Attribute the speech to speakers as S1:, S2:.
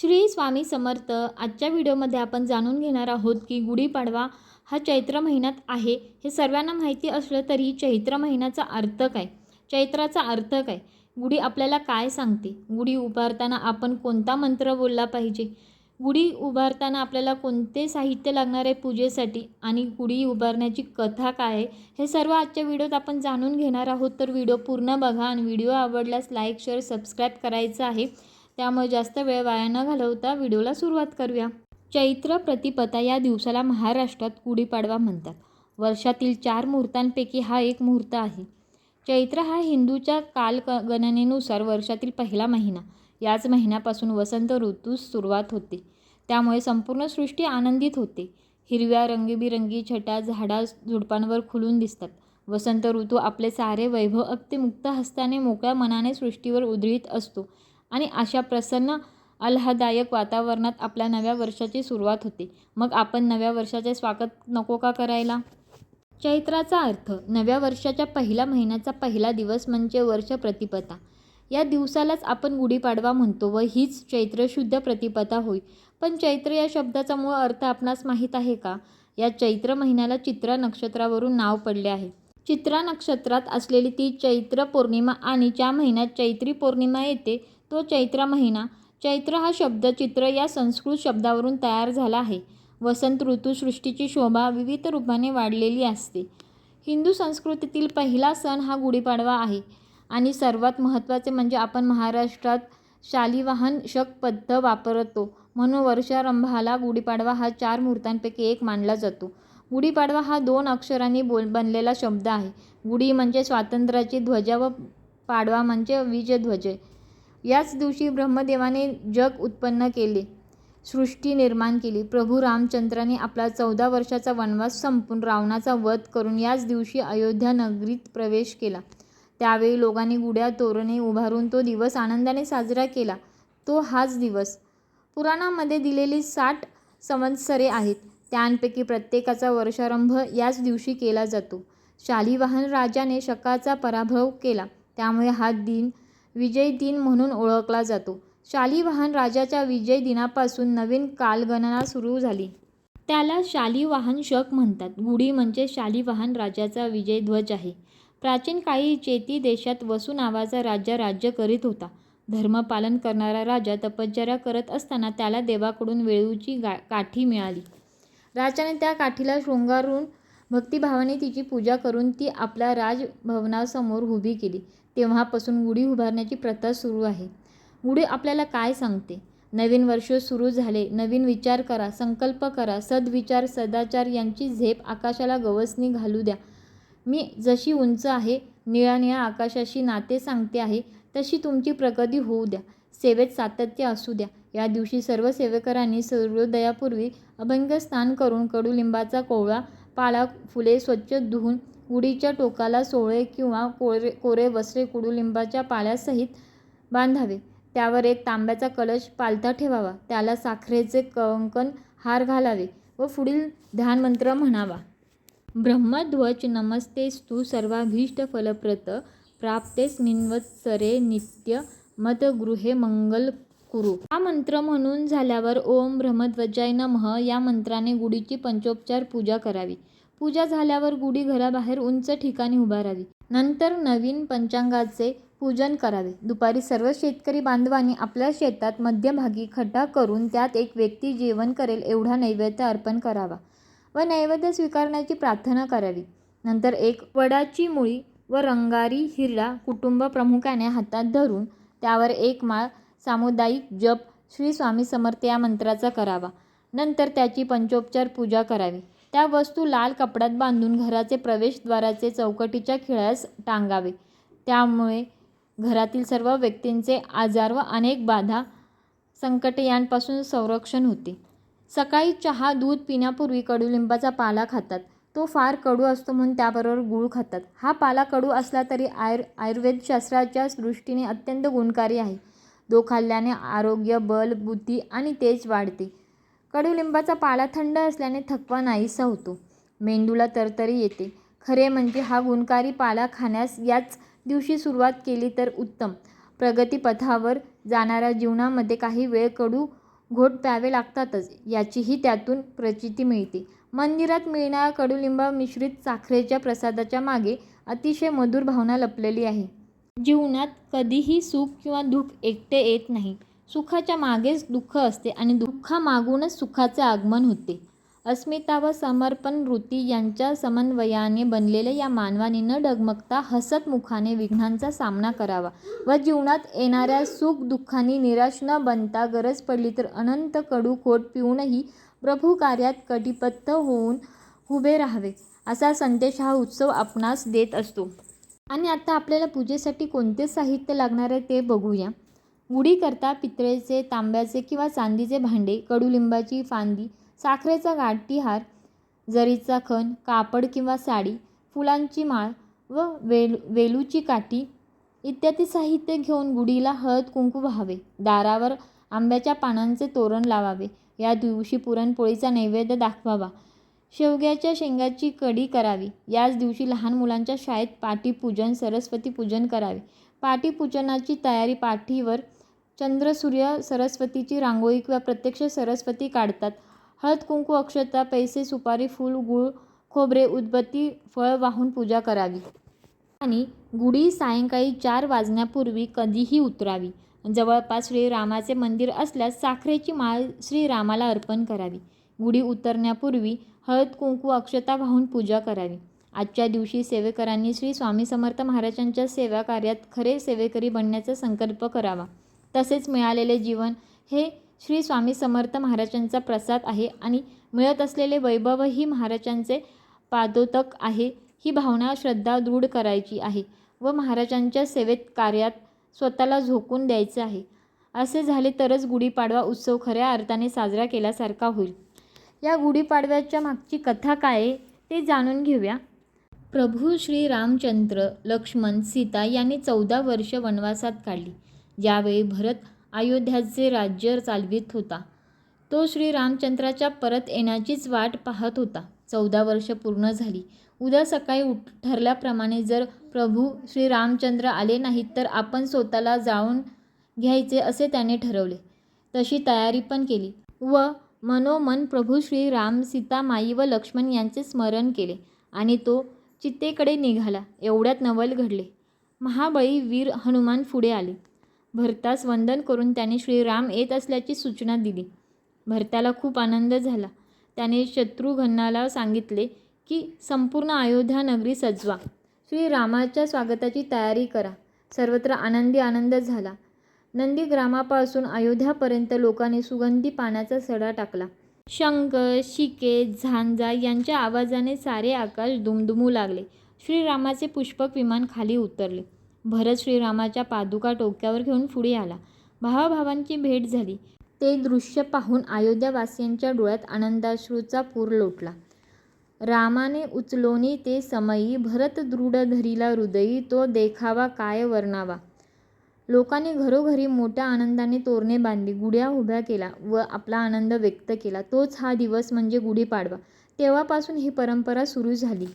S1: श्री स्वामी समर्थ आजच्या व्हिडिओमध्ये आपण जाणून घेणार आहोत की गुढीपाडवा हा चैत्र महिन्यात आहे. हे सर्वांना माहिती असलं तरी चैत्र महिन्याचा अर्थ काय? चैत्राचा अर्थ काय? गुढी आपल्याला काय सांगते? गुढी उभारताना आपण कोणता मंत्र बोलला पाहिजे? गुढी उभारताना आपल्याला कोणते साहित्य लागणार आहे पूजेसाठी? आणि गुढी उभारण्याची कथा काय आहे? हे सर्व आजच्या व्हिडिओत आपण जाणून घेणार आहोत. तर व्हिडिओ पूर्ण बघा आणि व्हिडिओ आवडल्यास लाईक शेअर सबस्क्राईब करायचं आहे. त्यामुळे जास्त वेळ वाया न घालवता व्हिडिओला सुरुवात करूया. चैत्र प्रतिपदा या दिवसाला महाराष्ट्रात गुढीपाडवा म्हणतात. वर्षातील चार मुहूर्तांपैकी हा एक मुहूर्त आहे. चैत्र हा हिंदूच्या कालगणनेनुसार वर्षातील पहिला महिना. याच महिन्यापासून वसंत ऋतूस सुरुवात होते. त्यामुळे संपूर्ण सृष्टी आनंदित होते. हिरव्या रंगीबिरंगी छटा झाडा झुडपांवर खुलून दिसतात. वसंत ऋतू आपले सारे वैभव अगदी मुक्त हस्ताने मोकळ्या मनाने सृष्टीवर उधळीत असतो. आणि अशा प्रसन्न आल्हादायक वातावरणात आपल्या नव्या वर्षाची सुरुवात होते. मग आपण नव्या वर्षाचे स्वागत नको का करायला? चैत्राचा अर्थ नव्या वर्षाच्या पहिल्या महिन्याचा पहिला दिवस म्हणजे वर्ष प्रतिपदा. या दिवसालाच आपण गुढीपाडवा म्हणतो व हीच चैत्र शुद्ध प्रतिपदा होय. पण चैत्र या शब्दाचा मूळ अर्थ आपणास माहीत आहे का? या चैत्र महिन्याला चित्रा नक्षत्रावरून नाव पडले आहे. चित्रा नक्षत्रात असलेली ती चैत्र पौर्णिमा आणि ज्या महिन्यात चैत्री पौर्णिमा येते तो चैत्र महिना. चैत्र हा शब्द चित्र या संस्कृत शब्दावरून तयार झाला आहे. वसंत ऋतू सृष्टीची शोभा विविध रूपाने वाढलेली असते. हिंदू संस्कृतीतील पहिला सण हा गुढीपाडवा आहे आणि सर्वात महत्त्वाचे म्हणजे आपण महाराष्ट्रात शालिवाहन शक पद्ध वापरतो. म्हणून वर्षारंभाला गुढीपाडवा हा चार मुहूर्तांपैकी एक मानला जातो. गुढीपाडवा हा दोन अक्षरांनी बोल बनलेला शब्द आहे. गुढी म्हणजे स्वातंत्र्याची ध्वजा व पाडवा म्हणजे विजयध्वज याच दिवशी ब्रह्मदेवाने जग उत्पन्न केले. सृष्टी निर्माण केली. प्रभू रामचंद्राने आपला चौदा वर्षाचा वनवास संपून रावणाचा वध करून याच दिवशी अयोध्या नगरीत प्रवेश केला. त्यावेळी लोकांनी गुढ्या तोरणे उभारून तो दिवस आनंदाने साजरा केला. तो हाच दिवस. पुराणामध्ये दिलेली साठ संवत्सरे आहेत. त्यांपैकी प्रत्येकाचा वर्षारंभ याच दिवशी केला जातो. शालिवाहन राजाने शकाचा पराभव केला. त्यामुळे हा दिन विजय दिन म्हणून ओळखला जातो. शालिवाहन राजाच्या विजय दिनापासून नवीन कालगणना सुरू झाली. त्याला शालिवाहन शक म्हणतात. गुढी म्हणजे शालिवाहन राजाचा विजय ध्वज आहे. प्राचीन काळी चेती देशात वसू नावाचा राजा राज्य करीत होता. धर्मपालन करणारा राजा तपश्चर्या करत असताना त्याला देवाकडून वेळूची गा काठी मिळाली. राजाने त्या काठीला शृंगारून भक्तिभावाने तिची पूजा करून ती आपल्या राजभवनासमोर उभी केली. तेव्हापासून गुढी उभारण्याची प्रथा सुरू आहे. गुढी आपल्याला काय सांगते? नवीन वर्ष सुरू झाले नवीन विचार करा संकल्प करा सद्विचार सदाचार यांची झेप आकाशाला गवसणी घालू द्या. मी जशी उंच आहे निळ्या निळ्या आकाशाशी नाते सांगते आहे तशी तुमची प्रगती होऊ द्या. सेवेत सातत्य असू द्या. या दिवशी सर्व सेवेकरांनी सूर्योदयापूर्वी अभंग स्नान करून कडुलिंबाचा कोवळा पाला फुले स्वच्छ धुवून गुढीच्या टोकाला सोळे किंवा कोरे कोरे वस्त्रे कडुलिंबाच्या पाल्यासहित बांधावे. त्यावर एक तांब्याचा कलश पालथा ठेवावा. त्याला साखरेचे कंकण हार घालावे व पुढील ध्यानमंत्र म्हणावा. ब्रह्मध्वज नमस्तेस्तु सर्वाभीष्ट फलप्रत प्राप्तेस्मिन्वत्सरे नित्य मतगृहे मंगल कुरु. हा मंत्र म्हणून झाल्यावर ओम ब्रह्मध्वजाय नमः या मंत्राने गुढीची पंचोपचार पूजा करावी. पूजा झाल्यावर गुढी घराबाहेर उंच ठिकाणी उभारावी नंतर नवीन पंचांगाचे पूजन करावे. दुपारी सर्व शेतकरी बांधवांनी आपल्या शेतात मध्यभागी खड्डा करून त्यात एक व्यक्ती जेवण करेल एवढा नैवेद्य अर्पण करावा व नैवेद्य स्वीकारण्याची प्रार्थना करावी. नंतर एक वडाची मुळी व रंगारी हिरडा कुटुंब प्रमुखाने हातात धरून त्यावर एक माळ सामुदायिक जप श्री स्वामी समर्थ या मंत्राचा करावा. नंतर त्याची पंचोपचार पूजा करावी. त्या वस्तू लाल कपड्यात बांधून घराचे प्रवेशद्वाराचे चौकटीच्या खिळ्यास टांगावे. त्यामुळे घरातील सर्व व्यक्तींचे आजार व अनेक बाधा संकटे यांपासून संरक्षण होते. सकाळी चहा दूध पिण्यापूर्वी कडुलिंबाचा पाला खातात. तो फार कडू असतो म्हणून त्याबरोबर गूळ खातात. हा पाला कडू असला तरी आयुर् आयुर्वेदशास्त्राच्या दृष्टीने अत्यंत गुणकारी आहे. तो खाल्ल्याने आरोग्य बल बुद्धी आणि तेज वाढते. कडुलिंबाचा पाला थंड असल्याने थकवा नाहीसा होतो. मेंदूला तरतरी येते. खरे म्हणजे हा गुणकारी पाला खाण्यास याच दिवशी सुरुवात केली तर उत्तम. प्रगतीपथावर जाणाऱ्या जीवनामध्ये काही वेळ कडू घोट प्यावे लागतातच. याचीही त्यातून प्रचिती मिळते. मंदिरात मिळणाऱ्या कडुलिंबा मिश्रित साखरेच्या प्रसादाच्या मागे अतिशय मधुर भावना लपलेली आहे. जीवनात कधीही सुख किंवा दुःख एकटे येत नाही. सुखाच्या मागेच दुःख असते आणि दुःखामागूनच सुखाचे आगमन होते. अस्मिता व समर्पण वृत्ती यांच्या समन्वयाने बनलेल्या या मानवाने न डगमगता हसत मुखाने विघ्नांचा सामना करावा व जीवनात येणाऱ्या सुख दुःखांनी निराश न बनता गरज पडली तर अनंत कडू खोट पिऊनही प्रभू कार्यात कटिबद्ध होऊन उभे राहावे असा संदेश हा उत्सव आपणास देत असतो. आणि आता आपल्याला पूजेसाठी कोणते साहित्य लागणार आहे ते बघूया. गुढीकरता पितळेचे तांब्याचे किंवा चांदीचे भांडे कडुलिंबाची फांदी साखरेचा गाठीहार जरीचा खण कापड किंवा साडी फुलांची माळ व वेल वेलूची काठी इत्यादी साहित्य घेऊन गुढीला हळद कुंकू व्हावे. दारावर आंब्याच्या पानांचे तोरण लावावे. या दिवशी पुरणपोळीचा नैवेद्य दाखवावा. शेवग्याच्या शेंगाची कढी करावी. याच दिवशी लहान मुलांच्या शाळेत पाटीपूजन सरस्वती पूजन करावे. पाटीपूजनाची तयारी पाठीवर चंद्र सूर्य सरस्वतीची रांगोळी किंवा प्रत्यक्ष सरस्वती काढतात. हळद कुंकू अक्षता पैसे सुपारी फूल गूळ खोबरे उदबत्ती फळ वाहून पूजा करावी. आणि गुढी सायंकाळी चार वाजण्यापूर्वी कधीही उतरावी. जवळपास श्रीरामाचे मंदिर असल्यास साखरेची माळ श्रीरामाला अर्पण करावी. गुढी उतरण्यापूर्वी हळद कुंकू अक्षता वाहून पूजा करावी. आजच्या दिवशी सेवेकरांनी श्री स्वामी समर्थ महाराजांच्या सेवा कार्यात खरे सेवेकरी बनण्याचा संकल्प करावा. तसेच मिळालेले जीवन हे श्री स्वामी समर्थ महाराजांचा प्रसाद आहे आणि मिळत असलेले वैभवही महाराजांचे पादोतक आहे. ही भावना श्रद्धा दृढ करायची आहे व महाराजांच्या सेवेत कार्यात स्वतःला झोकून द्यायचे आहे. असे झाले तरच गुढीपाडवा उत्सव खऱ्या अर्थाने साजरा केल्यासारखा होईल. या गुढीपाडव्याच्या मागची कथा काय आहे ते जाणून घेऊया. प्रभू श्री रामचंद्र लक्ष्मण सीता यांनी चौदा वर्ष वनवासात काढली. ज्यावेळी भरत अयोध्याचे राज्य चालवित होता. तो श्री रामचंद्राच्या परत येण्याचीच वाट पाहत होता. चौदा वर्ष पूर्ण झाली. उद्या सकाळी उठ ठरल्याप्रमाणे जर प्रभू श्री रामचंद्र आले नाहीत तर आपण स्वतःला जाळून घ्यायचे असे त्याने ठरवले. तशी तयारी पण केली व मनोमन प्रभू श्री राम सीता माई व लक्ष्मण यांचे स्मरण केले आणि तो चित्तेकडे निघाला. एवढ्यात नवल घडले. महाबळी वीर हनुमान पुढे आले. भरतास वंदन करून त्याने श्रीराम येत असल्याची सूचना दिली. भरताला खूप आनंद झाला. त्याने शत्रुघ्नाला सांगितले की संपूर्ण अयोध्या नगरी सजवा. श्रीरामाच्या स्वागताची तयारी करा. सर्वत्र आनंदी आनंद झाला. नंदीग्रामापासून अयोध्यापर्यंत लोकांनी सुगंधी पाण्याचा सडा टाकला. शंख शिके झांजा यांच्या आवाजाने सारे आकाश दुमदुमू लागले. श्रीरामाचे पुष्पक विमान खाली उतरले. भरत श्रीरामाच्या पादुका टोक्यावर घेऊन पुढे आला. भावाभावांची भेट झाली. ते दृश्य पाहून अयोध्यावासियांच्या डोळ्यात आनंदाश्रूचा पूर लोटला. रामाने उचलोनी ते समयी भरत दृढ धरीला हृदयी तो देखावा काय वर्णावा. लोकांनी घरोघरी मोठ्या आनंदाने तोरणे बांधली गुढ्या उभ्या केला व आपला आनंद व्यक्त केला. तोच हा दिवस म्हणजे गुढीपाडवा तेव्हापासून ही परंपरा सुरू झाली.